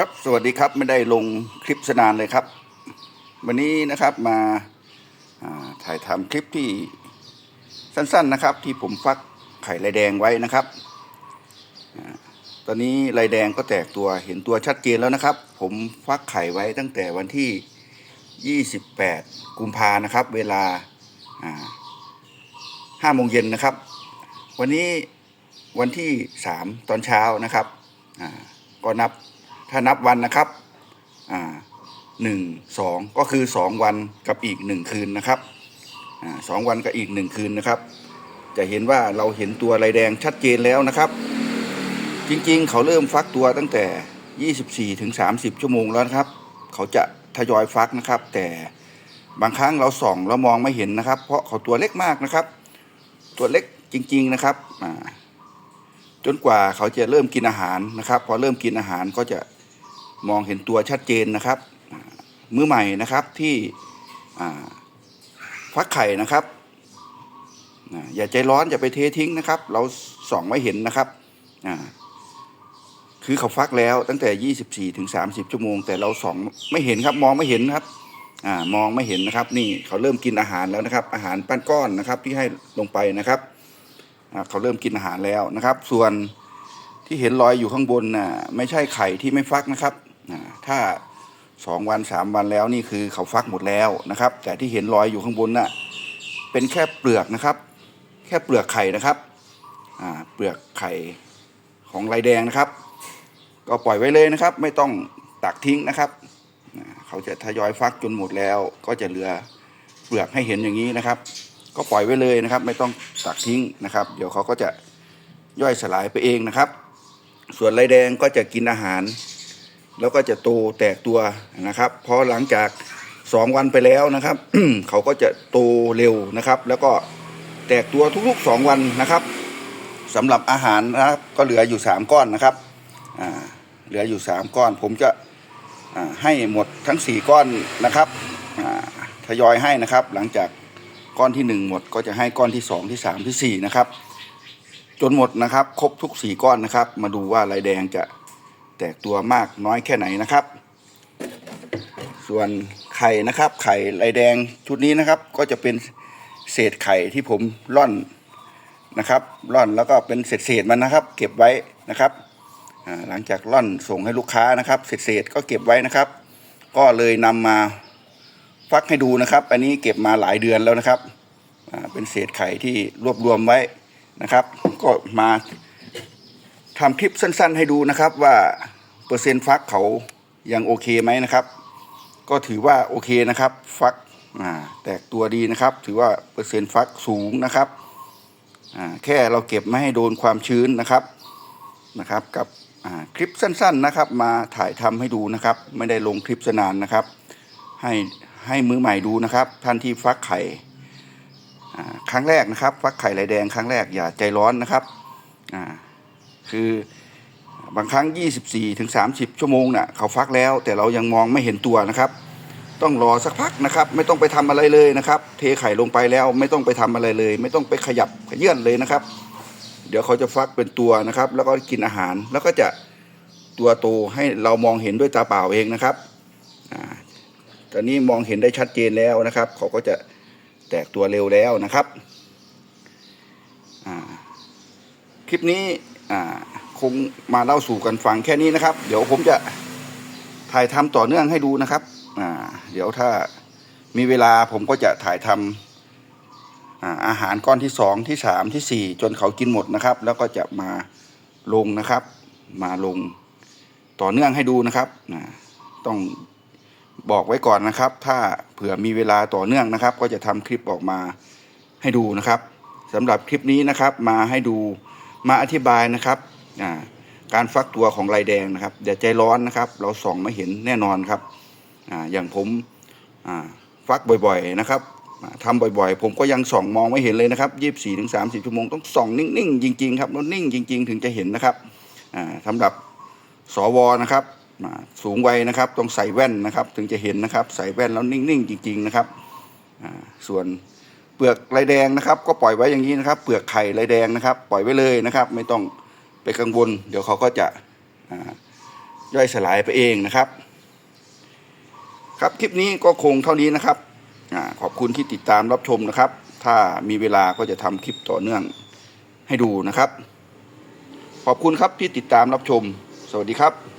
ครับสวัสดีครับไม่ได้ลงคลิปสนานเลยครับ วันนี้นะครับมาาถ่ายทำคลิปที่สั้นๆนะครับ ที่ผมฟักไข่ลายแดงไว้นะครับอตอนนี้ลายแดงก็แตกตัวเห็นตัวชัดเจนแล้วนะครับ ผมฟักไข่ไว้ตั้งแต่วันที่ 28 กุมภานะครับ เวลาห้าโมงเย็นนะครับ วันนี้วันที่ 3 ตอนเช้านะครับอ่าก็นับ ถ้านับวันนะครับอ่าหนึ่งสองก็คือสองวันกับอีกหนึ่งคืนนะครับอ่าสองวันกับอีกหนึ่งคืนนะครับ จะเห็นว่าเราเห็นตัวลายแดงชัดเจนแล้วนะครับ จริงๆ เขาเริ่มฟักตัวตั้งแต่ 24ถึง30 ชั่วโมงแล้วนะครับ เขาจะทยอยฟักนะครับ แต่บางครั้งเราส่องเรามองไม่เห็นนะครับ เพราะเขาตัวเล็กมากนะครับ ตัวเล็กจริง ๆนะครับอ่า จนกว่าเขาจะเริ่มกินอาหารนะครับ พอเริ่มกินอาหารก็จะมองเห็นตัวชัดเจนนะครับ มือใหม่นะครับที่ฟักไข่นะครับอย่าใจร้อนอย่าไปเททิ้งนะครับ เราส่องไม่เห็นนะครับคือเขาฟักแล้วตั้งแต่ 24ถึง30 ชั่วโมง แต่เราส่องไม่เห็นครับมองไม่เห็นครับอมองไม่เห็นนะครับ นี่เขาเริ่มกินอาหารแล้วนะครับ อาหารปั้นก้อนนะครับที่ให้ลงไปนะครับ เขาเริ่มกินอาหารแล้วนะครับ ส่วนที่เห็นรอยอยู่ข้างบนน่ะไม่ใช่ไข่ที่ไม่ฟักนะครับถ้าสองวันสามวันแล้วนี่คือเขาฟักหมดแล้วนะครับ แต่ที่เห็นรอยอยู่ข้างบนน่ะเป็นแค่เปลือกนะครับ แค่เปลือกไข่นะครับเปลือกไข่ของลายแดงนะครับ ก็ปล่อยไว้เลยนะครับ ไม่ต้องตักทิ้งนะครับ เขาจะทยอยฟักจนหมดแล้ว ก็จะเหลือเปลือกให้เห็นอย่างนี้นะครับ ก็ปล่อยไว้เลยนะครับ ไม่ต้องตักทิ้งนะครับ เดี๋ยวเขาก็จะย่อยสลายไปเองนะครับ ส่วนลายแดงก็จะกินอาหาร แล้วก็จะโตแตกตัวนะครับพอหลังจากสองวันไปแล้วนะครับเขาก็จะโตเร็วนะครับ แล้วก็แตกตัวทุกๆสองวันนะครับสำหรับอาหารนะครับก็เหลืออยู่สามก้อนนะครับเหลืออยู่สามก้อน ผมจะให้หมดทั้งสี่ก้อนนะครับทยอยให้นะครับ หลังจาก ก้อนที่หนึ่งหมดก็จะให้ก้อนที่สองที่สามที่สี่นะครับ จนหมดนะครับ ครบทุกสี่ก้อนนะครับ มาดูว่าลายแดงจะแตกตัวมากน้อยแค่ไหนนะครับ ส่วนไข่นะครับ ไข่ลายแดงชุดนี้นะครับ ก็จะเป็นเศษไข่ที่ผมร่อนนะครับ ร่อนแล้วก็เป็นเศษเศษมันนะครับ เก็บไว้นะครับหลังจากร่อนส่งให้ลูกค้านะครับ เศษเศษก็เก็บไว้นะครับ ก็เลยนำมา ฟักให้ดูนะครับ อันนี้เก็บมาหลายเดือนแล้วนะครับเป็นเศษไข่ที่รวบรวมไว้นะครับ ก็มาทำคลิปสั้น ๆ ให้ดูนะครับว่าเปอร์เซ็นต์ฟักเขายังโอเคไหมนะครับ ก็ถือว่าโอเคนะครับ ฟักแตกตัวดีนะครับ ถือว่าเปอร์เซ็นต์ฟักสูงนะครับแค่เราเก็บไม่ให้โดนความชื้นนะครับนะครับ กับคลิปสั้น ๆนะครับ มาถ่ายทำให้ดูนะครับ ไม่ได้ลงคลิปสนานนะครับ ให้ ให้มือใหม่ดูนะครับ ท่านที่ฟักไข่ครั้งแรกนะครับ ฟักไข่ลายแดงครั้งแรกอย่าใจร้อนนะครับคือบางครั้ง 24ถึง30ชั่วโมงน่ะเขาฟักแล้ว แต่เรายังมองไม่เห็นตัวนะครับ ต้องรอสักพักนะครับ ไม่ต้องไปทำอะไรเลยนะครับ เทไข่ลงไปแล้วไม่ต้องไปทำอะไรเลย ไม่ต้องไปขยับขยื่นเลยนะครับ เดี๋ยวเขาจะฟักเป็นตัวนะครับ แล้วก็กินอาหารแล้วก็จะตัวโตให้เรามองเห็นด้วยตาเปล่าเองนะครับ ตอนนี้มองเห็นได้ชัดเจนแล้วนะครับ เขาก็จะแตกตัวเร็วแล้วนะครับคลิปนี้คงมาเล่าสู่กันฟังแค่นี้นะครับ เดี๋ยวผมจะถ่ายทำต่อเนื่องให้ดูนะครับเดี๋ยวถ้ามีเวลาผมก็จะถ่ายทำอาอาหารก้อนที่สองที่สามที่สี่จนเขากินหมดนะครับ แล้วก็จะมาลงนะครับ มาลงต่อเนื่องให้ดูนะครับต้อง บอกไว้ก่อนนะครับ ถ้าเผื่อมีเวลาต่อเนื่องนะครับ ก็จะทำคลิปออกมาให้ดูนะครับสำหรับคลิปนี้นะครับมาให้ดูมาอธิบายนะครับการฟักตัวของลายแดงนะครับอย่าใจร้อนนะครับ เราส่องไม่เห็นแน่นอนครับออย่างผมฟักบ่อยๆนะครับอ่าทำบ่อยๆ ผมก็ยังส่องมองไม่เห็นเลยนะครับยี่สิบสี่ถึงสามสิบชั่วโมงต้องส่องนิ่งๆ จริงๆครับแล้วนิ่งจริง ๆ ถึงจะเห็นนะครับอ่าสำหรับสวนะครับ สูงไว้นะครับต้องใส่แว่นนะครับ ถึงจะเห็นนะครับ ใส่แว่นแล้วนิ่งๆจริงๆนะครับส่วนเปลือกไรแดงนะครับ ก็ปล่อยไว้อย่างนี้นะครับ เปลือกไข่ไรแดงนะครับ ปล่อยไว้เลยนะครับ ไม่ต้องไปกังวล เดี๋ยวเขาก็จะย่อยสลายไปเองนะครับ ครับคลิปนี้ก็คงเท่านี้นะครับอขอบคุณที่ติดตามรับชมนะครับ ถ้ามีเวลาก็จะทำคลิปต่อเนื่องให้ดูนะครับ ขอบคุณครับที่ติดตามรับชม สวัสดีครับ